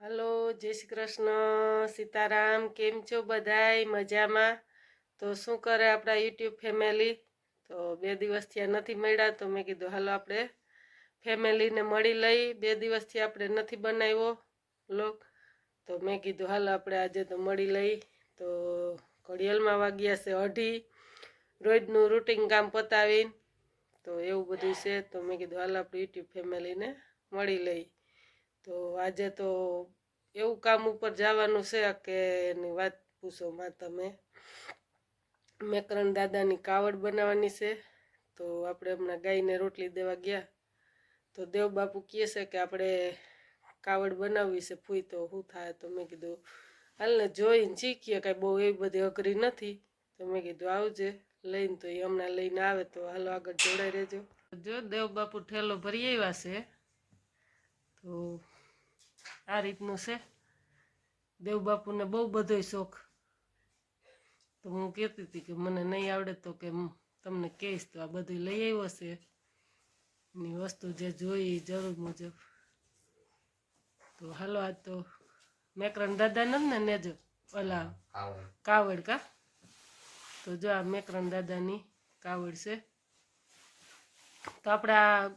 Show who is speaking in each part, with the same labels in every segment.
Speaker 1: Hello, જય શ્રી કૃષ્ણ. સીતારામ, કેમ છો બધાય? મજામાં? તો શું કરે આપણા યુટ્યુબ ફેમિલી? તો બે દિવસથી આ નથી મળ્યા, તો મેં કીધું, હાલો આપણે ફેમિલીને મળી લઈ. બે દિવસથી આપણે નથી બનાવ્યો લોક તો મેં કીધું, હાલો આપણે આજે તો મળી લઈ. તો ઘડિયાળમાં વાગ્યા છે અઢી. રોજનું રૂટિન કામ પતાવીને, તો એવું બધું છે. તો મેં કીધું, હાલો આપણે યુટ્યુબ ફેમિલીને મળી લઈ. તો આજે તો એવું કામ ઉપર જવાનું છે કે એની વાત પૂછો માં તમે. મેકરણ દાદાની કાવડ બનાવવાની છે. તો આપણે હમણાં ગાયને રોટલી દેવા ગયા. તો દેવ બાપુ કહે છે કે આપણે કાવડ બનાવવી છે ફૂઈ તો શું થાય? તો મેં કીધું, હાલને જોઈને શીખીએ કાંઈ બહુ એવી બધી અઘરી નથી. તો મેં કીધું, આવજે, લઈને તો એ હમણાં લઈને આવે તો હાલો આગળ જોડાઈ રહેજો. જો દેવ બાપુ ઠેલો ભરી આવ્યા છે, તો આ રીતનું છે. દેવ બાપુને બહુ બધોય શોખ. તો હું કહેતી હતી કે મને નહીં આવડે તો કે તમને કહીશ તો આ બધું લઈ આવ્યો છે. ની વસ્તુ જે જોઈ જરૂર મુજબ. તો હાલો આજ તો મેકરણ દાદા નથી ને નેજો? ઓલા કાવડ. કા? તો જો આ મેકરણ દાદાની કાવડ છે. તો આપણે આ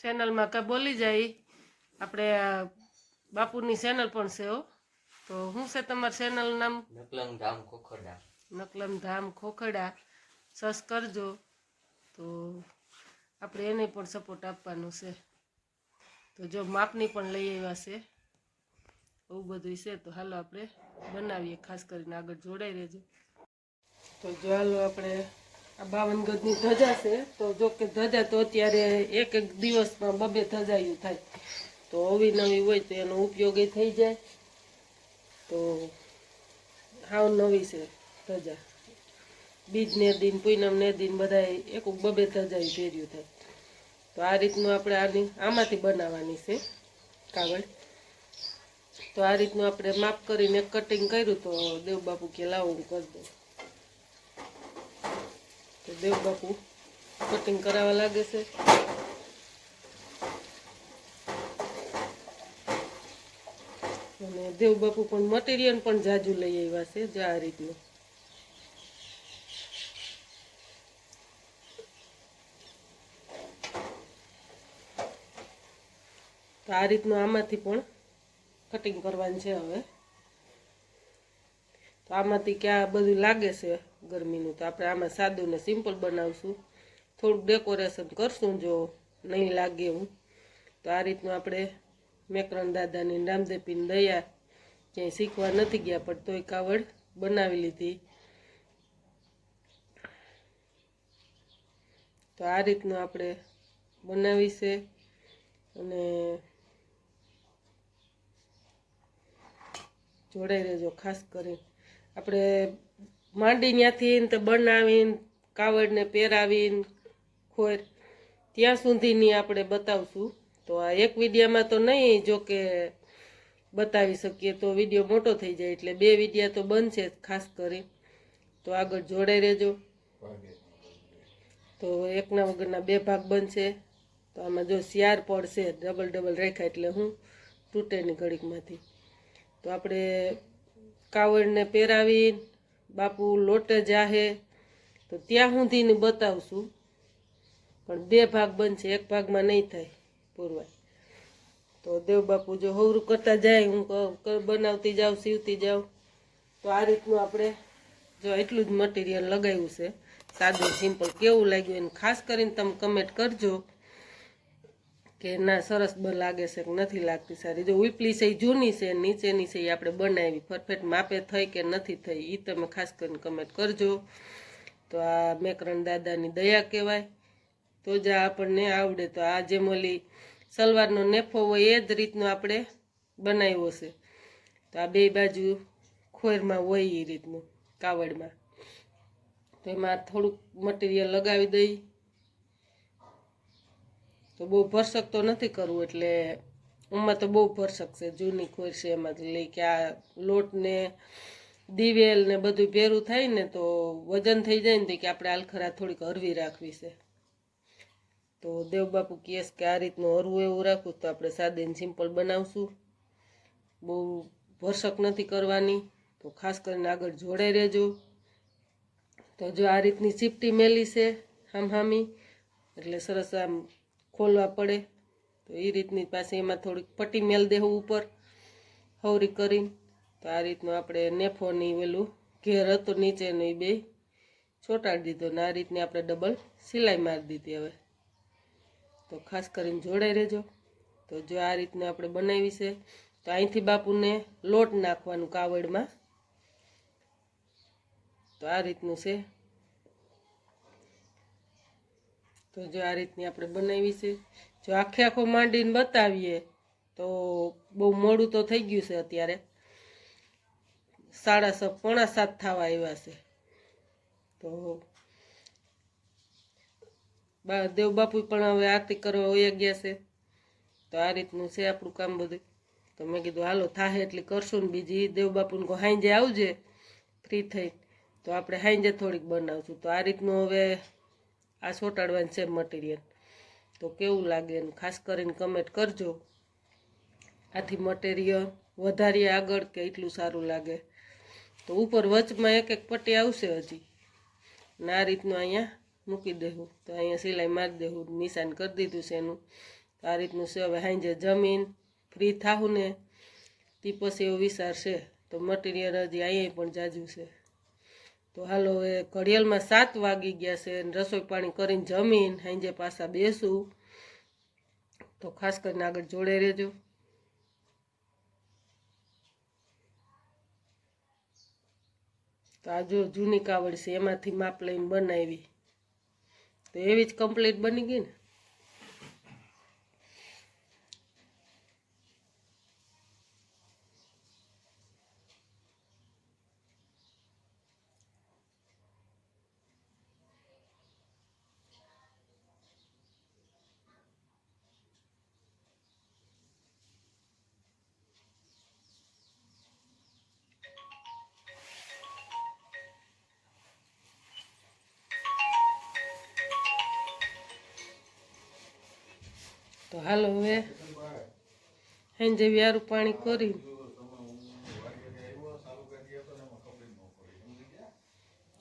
Speaker 1: ચેનલમાં કાંઈ બોલી જાય. આપણે આ બાપુની ચેનલ પણ છે હો. તો શું છે તમારું ચેનલ નામ?
Speaker 2: નકલંગ ધામ ખોખડા.
Speaker 1: નકલમ ધામ ખોખડા. સસ કરજો. તો આપણે એને પણ સપોર્ટ આપવાનો છે. તો જો માપની પણ લઈ આવ્યા છે. એવું બધું છે. તો હાલો આપણે બનાવીએ ખાસ કરીને આગળ જોડાઈ રહેજો. તો જો હાલો આપણે આ બાવન ગજની ધજા છે. તો જો કે ધજા તો અત્યારે એક એક દિવસમાં બબે ધજાયું થાય. તો અવી નવી હોય તો એનો ઉપયોગ એ થઈ જાય. તો હાવ નવી છે ધજા. બીજ ને દિન, પૂનમ ને દિન બધા એક બબે ધજા પહેર્યું થાય. તો આ રીતનું આપણે આની, આમાંથી બનાવવાની છે કાગળ. તો આ રીતનું આપણે માપ કરીને કટિંગ કર્યું તો દેવબાપુ કે લાવો હું કરી દઉં. તો દેવબાપુ કટિંગ કરાવવા લાગે છે. અને દેવબાપુ પણ મટીરિયલ પણ જાજુ લઈ આવ્યા છે, જો આ રીતનું તો આ રીતનું આમાંથી પણ કટિંગ કરવાનું છે હવે. તો આમાંથી ક્યાં બધું લાગે છે ગરમીનું, તો આપણે આમાં સાદું ને સિમ્પલ બનાવશું. થોડુંક ડેકોરેશન કરશું જો નહીં લાગે એવું. તો આ રીતનું આપણે મેકરણ દાદાની રામદેપીની દયા ક્યાંય શીખવા નથી ગયા, પણ તોય કાવડ બનાવી લીધી. તો આ રીતનું આપણે બનાવી છે અને જોડાઈ રહેજો ખાસ કરી આપણે માંડી ત્યાંથી તો બનાવીને, કાવડને પહેરાવીને, ખોર, ત્યાં સુધીની આપણે બતાવશું. તો આ એક વિડીયામાં તો નહીં, જો કે બતાવી શકીએ તો વીડિયો મોટો થઈ જાય, એટલે બે વિડીયા તો બનશે ખાસ કરી. તો આગળ જોડાઈ રહેજો. તો એકના વગરના બે ભાગ બનશે. તો આમાં જો શિયાર પડશે, ડબલ ડબલ રેખા એટલે હું તૂટે ની ઘડીકમાંથી. તો આપણે કાવડને પહેરાવી બાપુ લોટે જાહે તો ત્યાં સુધીને બતાવશું. પણ બે ભાગ બનશે, એક ભાગમાં નહીં થાય. પૂરવાય તો દેવ બાપુ જો હવરું કરતા જાય, હું બનાવતી જાઉં, સીવતી જાઉં, તો આ રીતનું આપણે જો એટલું જ મટીરિયલ લગાવ્યું છે. સાદું સિમ્પલ કેવું લાગ્યું એને ખાસ કરીને તમે કમેન્ટ કરજો કે ના, સરસ લાગે છે કે નથી લાગતી સારી. જો ઉપલી છે જૂની છે, નીચેની છે આપણે બનાવી પરફેક્ટ માપે થઈ કે નથી થઈ એ તમે ખાસ કરીને કમેન્ટ કરજો. તો આ મેકરણ દાદાની દયા કહેવાય. તો જ આપણને આવડે. તો આ જેમ સલવારનો નેફો હોય એ જ રીતનો આપણે બનાવ્યો છે. તો આ બે બાજુ ખોરમાં હોય એ રીતનું, કાવડમાં. તો એમાં થોડુંક મટીરિયલ લગાવી દઈ. તો બહુ ભરસક તો નથી કરવું, એટલે એમાં તો બહુ ભરસક છે, જૂની ખોર છે એમાં લઈ કે આ લોટને દિવેલ ને બધું ભેરું થાય ને તો વજન થઈ જાય ને તો કે આપણે આલખરા થોડીક હરવી રાખવી છે. તો દેવબાપુ કહે છે કે આ રીતનું હરવું એવું રાખવું તો આપણે સાદી સિમ્પલ બનાવશું. બહુ ભરસક નથી કરવાની. તો ખાસ કરીને આગળ જોડાઈ રહેજો. તો જો આ રીતની ચીપટી મેલી છે હામહામી એટલે સરસ આમ ખોલવા પડે. તો એ રીતની પાસે એમાં થોડીક પટ્ટી મેલ દેવું ઉપર, હવરી કરીને. તો આ રીતનું આપણે નેફોની પેલું ઘેર હતું નીચેનું એ બે ચોંટાડી દીધો ને આ રીતની આપણે ડબલ સિલાઈ મારી દીધી હવે. તો ખાસ કરીને જોડાઈ રહેજો. તો જો આ રીતના આપણે બનાવી છે, તો અહીંથી બાપુને લોટ નાખવાનું કાવડમાં. તો આ રીતનું છે. તો જો આ રીતની આપણે બનાવી છે. જો આખે આખો માંડીને બતાવીએ, તો બહુ મોડું તો થઈ ગયું છે અત્યારે. સાડા છ પોણા સાત થવા આવ્યા છે. તો બા દેવ બાપુ પણ હવે આરતી કરવા વયા ગયા છે. તો આ રીતનું છે આપણું કામ બધું. તો મેં કીધું, હાલો થાય એટલી કરશું ને બીજી. દેવ બાપુને કહો, હાંજે આવજે. ફ્રી થઈ. તો આપણે હાંજે થોડીક બનાવશું. તો આ રીતનું હવે આ ચોંટાડવાનું છે મટીરિયલ તો કેવું લાગે ને ખાસ કરીને કમેન્ટ કરજો. આથી મટીરિયલ વધારીએ આગળ કે એટલું સારું લાગે. તો ઉપર વચમાં એક એક પટ્ટી આવશે હજી. ને આ રીતનું અહીંયા મૂકી દેવું તો અહીંયા સિલાઈ મારી દેવું નિશાન કરી દીધું છે એનું. આ રીતનું છે. હવે સાંજે જમીન ફ્રી થાવું ને, તે પછી એવો વિચાર છે. તો મટીરિયલ હજી અહીંયા પણ જાજુ છે. તો હાલો હવે ઘડિયાળમાં સાત વાગી ગયા છે રસોઈ પાણી કરીને જમીન સાંજે પાછા બેસું. તો ખાસ કરીને આગળ જોડે રહેજો. તો આ જો જૂની કાવડ છે, એમાંથી માપ લઈને બનાવી. તો એવી જ કમ્પ્લીટ બની ગઈ ને? તો હાલો હવે સાંજે વ્યારું પાણી કરી.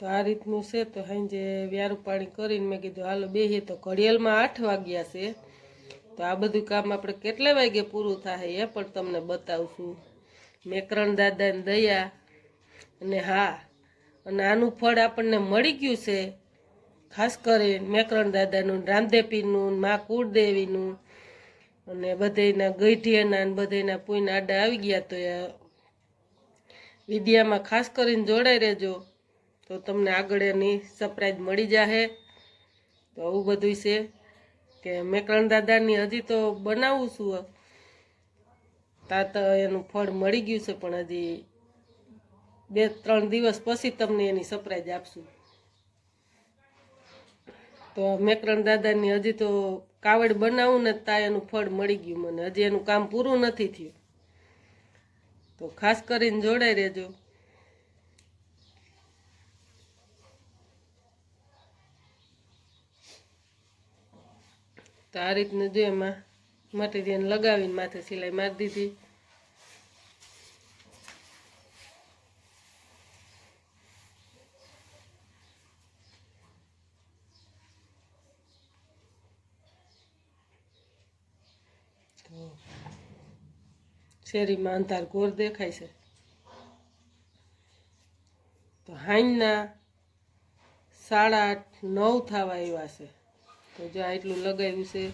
Speaker 1: તો આ રીતનું છે, તો સાંજે વ્યારું પાણી કરીને મેં કીધું, હાલો, બેહીએ. તો ઘડિયાળમાં આઠ વાગ્યા છે. તો આ બધું કામ આપણે કેટલા વાગે પૂરું થાય એ પણ તમને બતાવશું. મેકરણ દાદાને દયા અને હા, અને આનું ફળ આપણને મળી ગયું છે, ખાસ કરીને મેકરણ દાદાનું રામદેપીનું મા કુળદેવીનું અને બધાના ગઈઠિયાના અને બધાના પૂઈને આડા આવી ગયા તો વિદ્યામાં ખાસ કરીને જોડાઈ રહેજો. તો તમને આગળ એની સરપ્રાઈઝ મળી જાહે. તો આવું બધું છે કે મેકરણ દાદાની હજી તો બનાવું છું. તાત એનું ફળ મળી ગયું છે, પણ હજી બે ત્રણ દિવસ પછી તમને એની સરપ્રાઈઝ આપશું. તો મેકરણ દાદાની હજી તો કાવડ બનાવું ને તા એનું ફળ મળી ગયું મને. હજી એનું કામ પૂરું નથી થયું. તો ખાસ કરીને જોડાઈ રહેજો. તો આ રીતનું જો એમાં મટીરિયલ લગાવીને માથે સિલાઈ મારી દીધી. શેરીમાં અંધાર ઘોર દેખાય છે. તો હાઈના સાડા આઠ, નવ થવા આવ્યા છે. તો જો એટલું લગાવ્યું છે,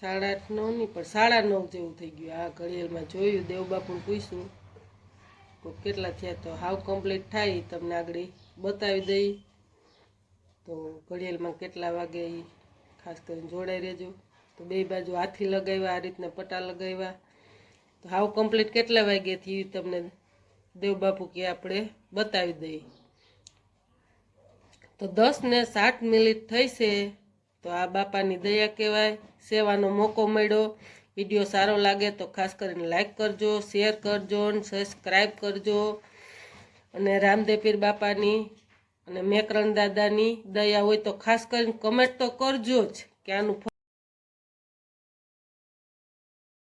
Speaker 1: સાડા આઠ, નવ નહીં, પણ સાડા નવ જેવું થઈ ગયું. આ ઘડિયાળમાં જોયું, દેવબાપુને પૂછ્યું, તો કેટલા થયા? તો હાવ કમ્પ્લીટ થાય તમને આગળ બતાવી દઈ. તો ઘડિયાળમાં કેટલા વાગે ખાસ કરીને જોડાઈ રહેજો. તો બે બાજુ હાથી લગાવ્યા, આ રીતના પટા લગાવ્યા. તો હાવ કમ્પ્લીટ કેટલા વાગ્યાથી તમને દેવબાપુ કે આપણે બતાવી દઈએ? તો દસ ને સાત મિનિટ થઈ છે, તો આ બાપાની દયા કહેવાય. સેવાનો મોકો મળ્યો. વીડિયો સારો લાગે તો ખાસ કરીને લાઈક કરજો શેર કરજો અને સબસ્ક્રાઈબ કરજો. અને રામદેપીર બાપાની અને મેકરણ દાદાની દયા હોય તો ખાસ કરીને કમેન્ટ તો કરજો જ કે આનું